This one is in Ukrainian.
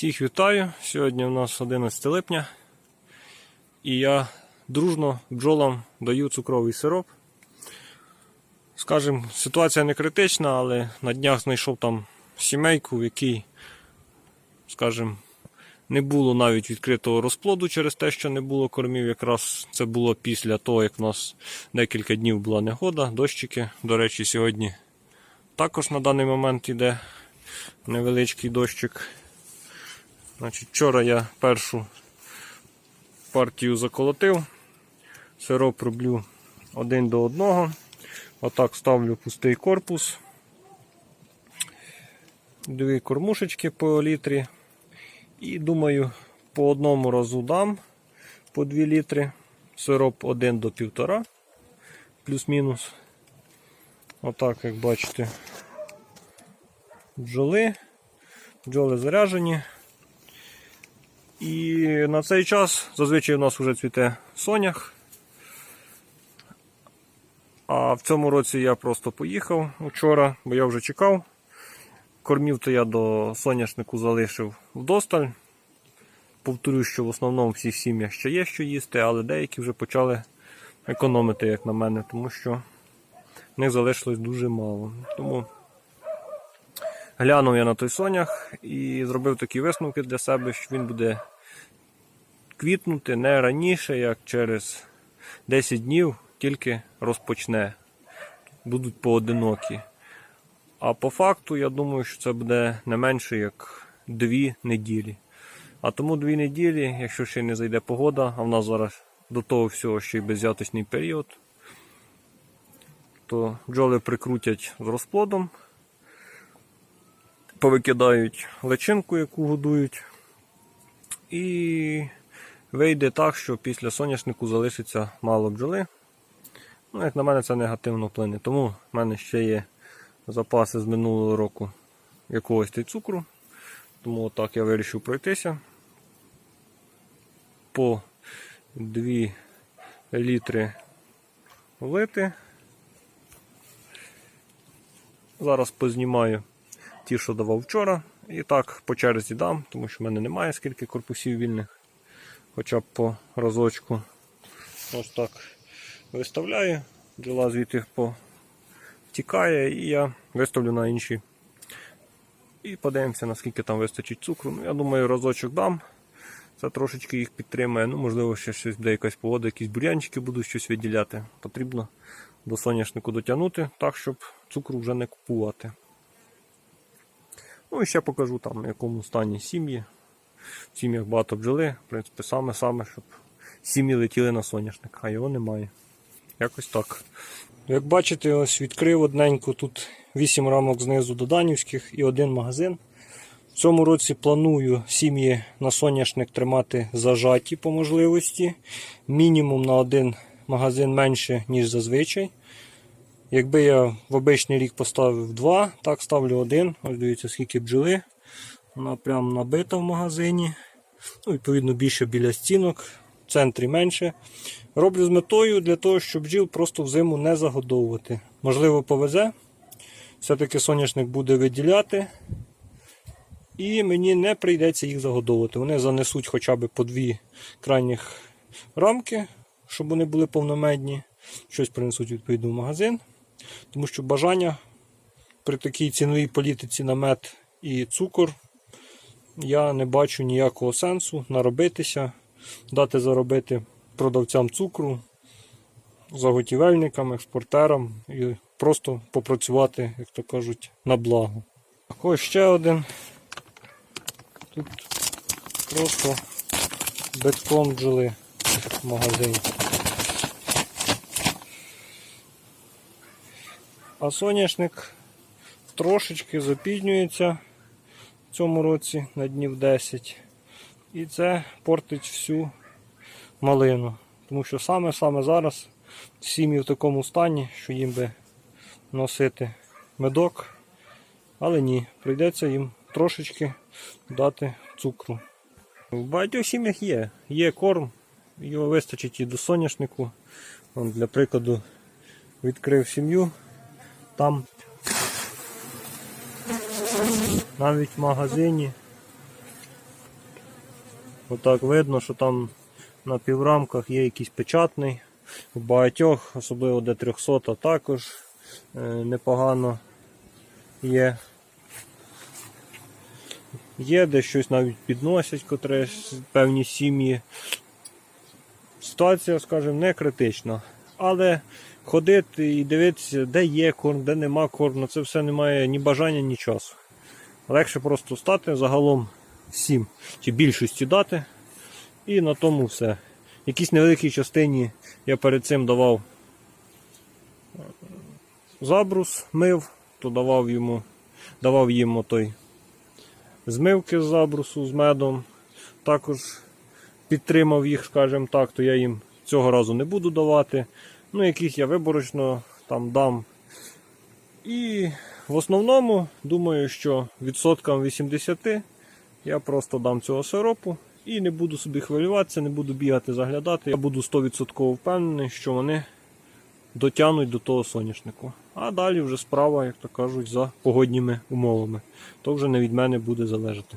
Всіх вітаю. Сьогодні у нас 11 липня. І я дружно бджолам даю цукровий сироп. Скажем, ситуація не критична, але на днях знайшов там сімейку, в якій, скажем, не було навіть відкритого розплоду через те, що не було кормів. Якраз це було після того, як в нас декілька днів була негода, дощики. До речі, сьогодні також на даний момент йде невеличкий дощик. Значить, Вчора я першу партію заколотив. Сироп роблю один до одного. Отак ставлю пустий корпус. Дві кормушечки по літрі. І думаю, по одному разу дам по 2 літри. Сироп 1 до 1,5, плюс-мінус. Отак, як бачите, бджоли. Бджоли заряжені. І на цей час зазвичай у нас вже цвіте сонях. А в цьому році я просто поїхав вчора, бо я вже чекав. Кормів то я до соняшнику залишив вдосталь. Повторюю, що в основному всіх сім'ях ще є що їсти, але деякі вже почали економити, як на мене, тому що в них залишилось дуже мало. Тому глянув я на той сонях і зробив такі висновки для себе, що він буде квітнути не раніше, як через 10 днів тільки розпочне. Будуть поодинокі. А по факту, я думаю, що це буде не менше як 2 неділі. А тому 2 неділі, якщо ще не зайде погода, а в нас зараз до того всього ще й безяточний період, то бджоли прикрутять з розплодом, повикидають личинку, яку годують, і вийде так, що після соняшнику залишиться мало бджоли. Ну, як на мене, це негативно вплине. Тому в мене ще є запаси з минулого року якогось цукру. Тому отак я вирішив пройтися. По 2 літри влити. Зараз познімаю ті, що давав вчора. І так по черзі дам, тому що в мене немає скільки корпусів вільних. Хоча б по разочку. Ось так виставляю. Бджола звідти потікає і я виставлю на інші. І подивимося, наскільки там вистачить цукру. Ну, Я думаю, разочок дам. Це трошечки їх підтримує. Ну, можливо, ще щось буде якась погода, якісь бур'янчики будуть щось виділяти. Потрібно до соняшнику дотягнути, так, щоб цукру вже не купувати. Ну і ще покажу там, в якому стані сім'ї. В сім'ях багато бджоли. В принципі, саме-саме, щоб сім'ї летіли на соняшник, а його немає. Якось так. Як бачите, ось відкрив одненько тут 8 рамок знизу до Данівських і один магазин. В цьому році планую сім'ї на соняшник тримати зажаті по можливості. Мінімум на один магазин менше, ніж зазвичай. Якби я в обичний рік поставив два, так ставлю один. Ось дивіться, скільки бджоли. Вона прям набита в магазині. Ну, Відповідно, більше біля стінок, в центрі менше. Роблю з метою для того, щоб бджіл просто взиму не загодовувати. Можливо, повезе. Все-таки соняшник буде виділяти. І мені не прийдеться їх загодовувати. Вони занесуть хоча б по дві крайніх рамки, щоб вони були повномедні. Щось принесуть відповідно в магазин. Тому що бажання при такій ціновій політиці на мед і цукор я не бачу ніякого сенсу наробитися, дати заробити продавцям цукру, заготівельникам, експортерам і просто попрацювати, як то кажуть, на благо. Ось ще один. Тут просто битком бджоли в магазині. А соняшник трошечки запізнюється цьому році на днів 10. І це портить всю малину. Тому що саме-саме зараз сім'ї в такому стані, що їм би носити медок. Але ні, прийдеться їм трошечки дати цукру. В багатьох сім'ях є. Є корм, його вистачить і до соняшнику. Для прикладу відкрив сім'ю. Там навіть в магазині Отак видно, що там на піврамках є якийсь печатний. У багатьох, особливо де 300, також е, непогано є. Є, де щось навіть підносять, котре певні сім'ї. Ситуація, скажімо, не критична. Але ходити і дивитися, де є корм, де нема корму, це все не має ні бажання, ні часу. Легше просто стати загалом всім чи більшості дати. І на тому все. Якійсь невеликій частині я перед цим давав е, забрус, мив, то давав йому, давав їм той змивки з забрусу з медом. Також підтримав їх, скажімо так, то я їм цього разу не буду давати. Ну, яких я виборочно там дам. І в основному думаю, що відсоткам 80 я просто дам цього сиропу і не буду собі хвилюватися, не буду бігати, заглядати. Я буду 100% впевнений, що вони дотягнуть до того соняшнику. А далі вже справа, як то кажуть, за погодніми умовами. То вже не від мене буде залежати.